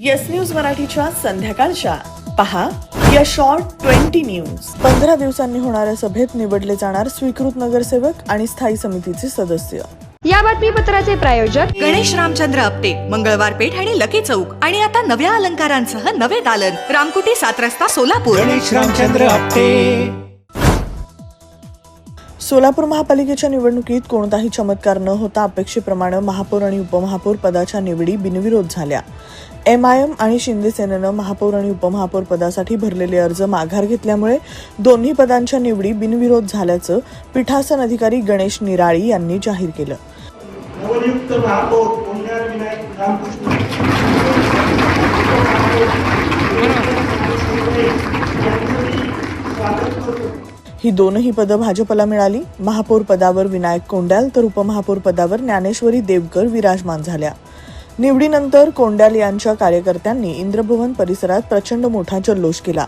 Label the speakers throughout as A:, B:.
A: Yes news मराठीच्या संध्याकाळच्या. पहा या शॉर्ट ट्वेंटी न्यूज पंधरा दिवसांनी होणाऱ्या सभेत निवडले जाणार स्वीकृत नगरसेवक आणि स्थायी समितीचे सदस्य.
B: या बातमीपत्राचे प्रायोजक
C: गणेश रामचंद्र आपटे मंगळवार पेठ आणि लकी चौक. आणि आता नव्या अलंकारांसह नवे दालन. रामकुटी सात रस्ता सोलापूर.
D: गणेश रामचंद्र आपटे.
A: सोलापूर महापालिकेच्या निवडणुकीत कोणताही चमत्कार न होता अपेक्षेप्रमाणे महापौर आणि उपमहापौर पदाच्या निवडी बिनविरोध झाल्या. एम आय एम आणि शिंदे सेनेनं महापौर आणि उपमहापौर पदासाठी भरलेले अर्ज माघार घेतल्यामुळे दोन्ही पदांच्या निवडी बिनविरोध झाल्याचं पीठासन अधिकारी गणेश निराळी यांनी जाहीर केलं.
E: नवनियुक्त महापौर पुण्यार विनायक रामकृष्ण. स्वागत करतो
A: ही दोनही पदं भाजपला मिळाली. महापौर पदावर विनायक कोंड्याल तर उपमहापौर पदावर ज्ञानेश्वरी देवकर विराजमान झाल्या. निवडीनंतर कोंड्याल यांच्या कार्यकर्त्यांनी इंद्रभवन परिसरात प्रचंड मोठा जल्लोष केला.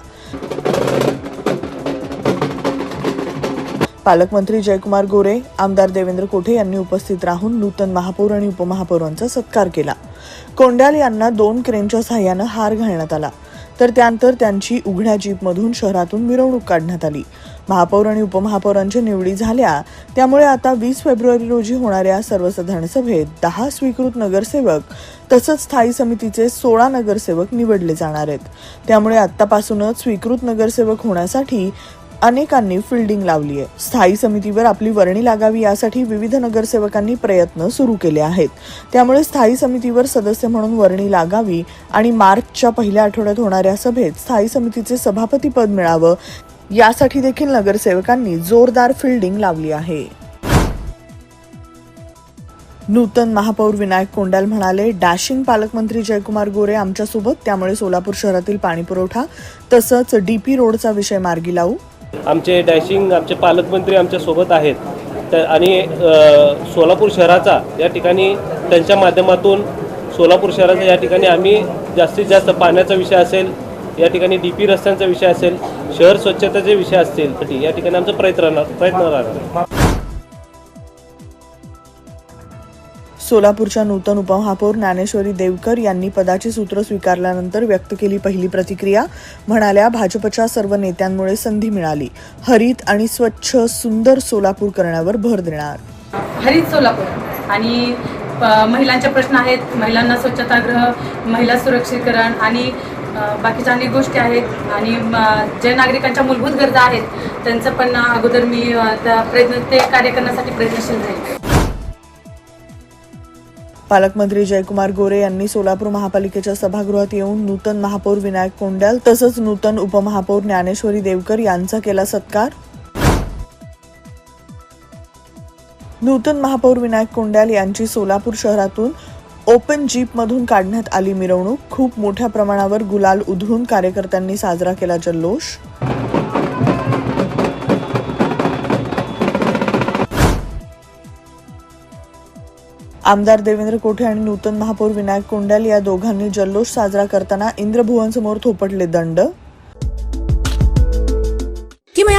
A: पालकमंत्री जयकुमार गोरे आमदार देवेंद्र कोठे यांनी उपस्थित राहून नूतन महापौर आणि उपमहापौरांचा सत्कार केला. कोंड्याल यांना दोन क्रेनच्या सहाय्यानं हार घालण्यात आला. तर त्यानंतर त्यांची उघड्या जीपमधून शहरातून मिरवणूक काढण्यात आली. महापौर आणि उपमहापौरांच्या निवडी झाल्या. त्यामुळे आता वीस फेब्रुवारी रोजी होणाऱ्या सर्वसाधारण सभेत दहा स्वीकृत नगरसेवक तसंच स्थायी समितीचे सोळा नगरसेवक निवडले जाणार आहेत. त्यामुळे आतापासूनच स्वीकृत नगरसेवक होण्यासाठी अनेकांनी फिल्डिंग लावली आहे. स्थायी समितीवर आपली वर्णी लागावी यासाठी विविध नगरसेवकांनी प्रयत्न सुरू केले आहेत. त्यामुळे स्थायी समितीवर सदस्य म्हणून वर्णी लागावी आणि मार्चच्या पहिल्या आठवड्यात होणाऱ्या सभेत स्थायी समितीचे सभापती पद मिळावं यासाठी देखील नगरसेवकांनी जोरदार फिल्डिंग लावली आहे. नूतन महापौर विनायक कोंडाल म्हणाले डॅशिंग पालकमंत्री जयकुमार गोरे आमच्यासोबत त्यामुळे सोलापूर शहरातील पाणीपुरवठा तसंच डीपी रोडचा विषय मार्गी लावू.
F: आमचे डॅशिंग आमचे पालकमंत्री आमच्यासोबत आहेत. तर आणि सोलापूर शहराचा या ठिकाणी त्यांच्या माध्यमातून सोलापूर शहराचा या ठिकाणी आम्ही जास्तीत जास्त पाण्याचा विषय असेल या ठिकाणी डी पी रस्त्यांचा विषय असेल शहर स्वच्छतेचे विषय असतील या ठिकाणी आमचा प्रयत्न राहणार प्रयत्न राहणार.
A: सोलापूरच्या नूतन उपमहापौर ज्ञानेश्वरी देवकर यांनी पदाची सूत्र स्वीकारल्यानंतर व्यक्त केली पहिली प्रतिक्रिया. म्हणाल्या भाजपच्या सर्व नेत्यांमुळे संधी मिळाली. हरित आणि स्वच्छ सुंदर सोलापूर करण्यावर भर देणार.
G: हरित सोलापूर. आणि महिलांचे प्रश्न आहेत महिलांना स्वच्छतागृह महिला सुरक्षीकरण आणि बाकीच्या अनेक गोष्टी आहेत आणि जे नागरिकांच्या मूलभूत गरजा आहेत त्यांचं पण अगोदर मी त्या प्रयत्न ते कार्य करण्यासाठी प्रयत्नशील राहील
A: पालकमंत्री जयकुमार गोरे यांनी सोलापूर महापालिकेच्या सभागृहात येऊन नूतन महापौर विनायक कोंड्याल तसंच नूतन उपमहापौर ज्ञानेश्वरी देवकर यांचा केला सत्कार. नूतन महापौर विनायक कोंड्याल यांची सोलापूर शहरातून ओपन जीपमधून काढण्यात आली मिरवणूक. खूप मोठ्या प्रमाणावर गुलाल उधळून कार्यकर्त्यांनी साजरा केला जल्लोष. आमदार देवेंद्र कोठे आणि नूतन महापौर विनायक कोंडाल या दोघांनी जल्लोष साजरा करताना इंद्रभुवनसमोर थोपटले दंड.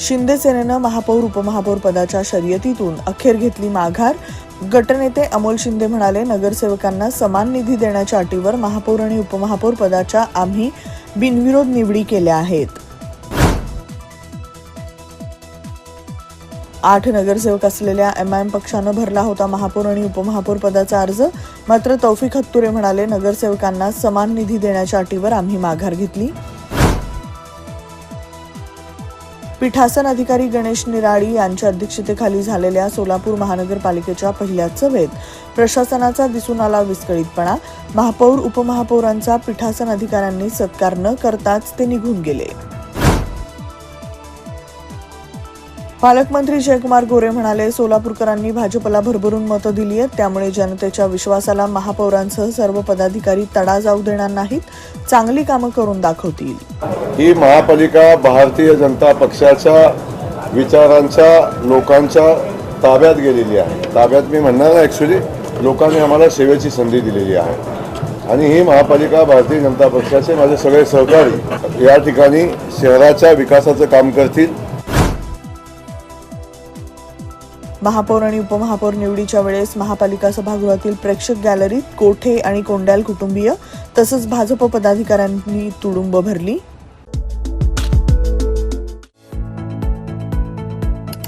A: Shinde सेनेनं महापौर उपमहापौर पदाच्या शर्यतीतून अखेर घेतली माघार. गटनेते अमोल शिंदे म्हणाले नगरसेवकांना समान निधी देण्याच्या अटीवर महापौर आणि उपमहापौर पदाच्या आम्ही बिनविरोध निवडी केल्या आहेत. आठ नगरसेवक असलेल्या एम आय एम पक्षानं भरला होता महापौर आणि उपमहापौर पदाचा अर्ज. मात्र तौफिक हत्तुरे म्हणाले नगरसेवकांना समान निधी देण्याच्या अटीवर आम्ही माघार घेतली. पीठासन अधिकारी गणेश निराळी यांच्या अध्यक्षतेखाली झालेल्या सोलापूर महानगरपालिकेच्या पहिल्या सभेत प्रशासनाचा दिसून आला विस्कळीतपणा. महापौर उपमहापौरांचा पीठासन अधिकाऱ्यांनी सत्कार न करताच ते निघून गेले. पालकमंत्री जयकुमार गोरे म्हणाले सोलापूरकरांनी भाजपला भरभरून मतं दिली आहेत त्यामुळे जनतेच्या विश्वासाला महापौरांसह सर्व पदाधिकारी तडा जाऊ देणार नाहीत चांगली कामं करून दाखवतील.
H: ही महापालिका भारतीय जनता पक्षाच्या विचारांच्या लोकांच्या ताब्यात गेलेली आहे. ताब्यात मी म्हणणार ना ॲक्च्युली लोकांनी आम्हाला सेवेची संधी दिलेली आहे. आणि ही महापालिका भारतीय जनता पक्षाचे माझे सगळे सहकारी या ठिकाणी शहराच्या विकासाचं काम करतील.
A: महापौर आणि उपमहापौर निवडीच्या वेळेस महापालिका सभागृहातील प्रेक्षक गॅलरीत कोठे आणि कोंड्याल कुटुंबीय तसंच भाजप पदाधिकाऱ्यांनी तुडुंब भरली.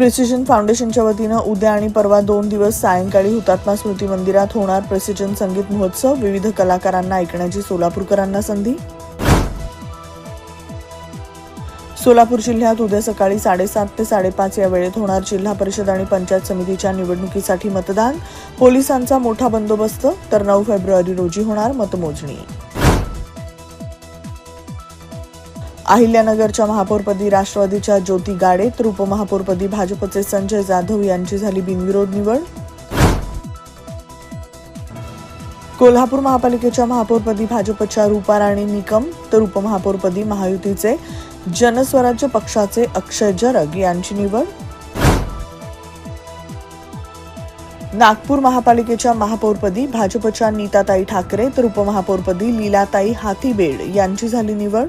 A: Precision फाउंडेशनच्या वतीनं उद्या आणि परवा दोन दिवस सायंकाळी हुतात्मा स्मृती मंदिरात होणार प्रिसिजन संगीत महोत्सव. विविध कलाकारांना ऐकण्याची सोलापूरकरांना संधी. सोलापूर जिल्ह्यात उद्या सकाळी साडेसात ते साडेपाच या वेळेत होणार जिल्हा परिषद आणि पंचायत समितीच्या निवडणुकीसाठी मतदान. पोलिसांचा मोठा बंदोबस्त तर नऊ फेब्रुवारी रोजी होणार मतमोजणी. अहिल्यानगरच्या महापौरपदी राष्ट्रवादीच्या ज्योती गाडे तर उपमहापौरपदी भाजपचे संजय जाधव यांची झाली बिनविरोध निवड. कोल्हापूर महापालिकेच्या महापौरपदी भाजपच्या रूपा राणी निकम तर उपमहापौरपदी महायुतीचे जनस्वराज्य पक्षाचे अक्षय जरग यांची निवड. नागपूर महापालिकेच्या महापौरपदी भाजपच्या नीताताई ठाकरे तर उपमहापौरपदी लीलाताई हाथीबेड यांची झाली निवड.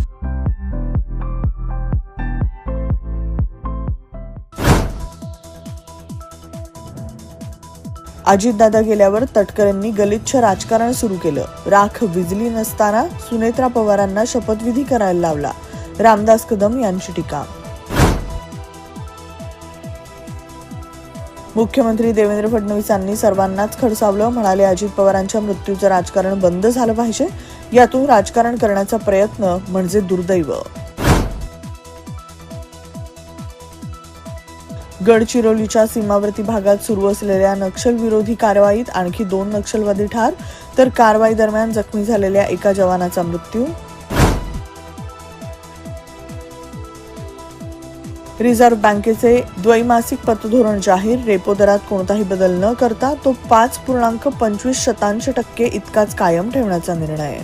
A: अजितदादा गेल्यावर तटकरेंनी गलिच्छ राजकारण सुरू केलं. राख विजली नसताना सुनेत्रा पवारांना शपथविधी करायला लावला. रामदास कदम यांची टीका. मुख्यमंत्री देवेंद्र फडणवीसांनी सर्वांनाच खडसावलं म्हणाले अजित पवारांच्या मृत्यूचं राजकारण बंद झालं पाहिजे यातून राजकारण करण्याचा प्रयत्न म्हणजे दुर्दैव. गडचिरोलीच्या सीमावर्ती भागात सुरू असलेल्या नक्षलविरोधी कारवाईत आणखी दोन नक्षलवादी ठार तर कारवाई दरम्यान जखमी झालेल्या एका जवानाचा मृत्यू. रिझर्व्ह बँकेचे द्वैमासिक पतधोरण जाहीर रेपो दरात कोणताही बदल न करता तो पाच पूर्णांक पंचवीस शतांश टक्के इतकाच कायम ठेवण्याचा निर्णय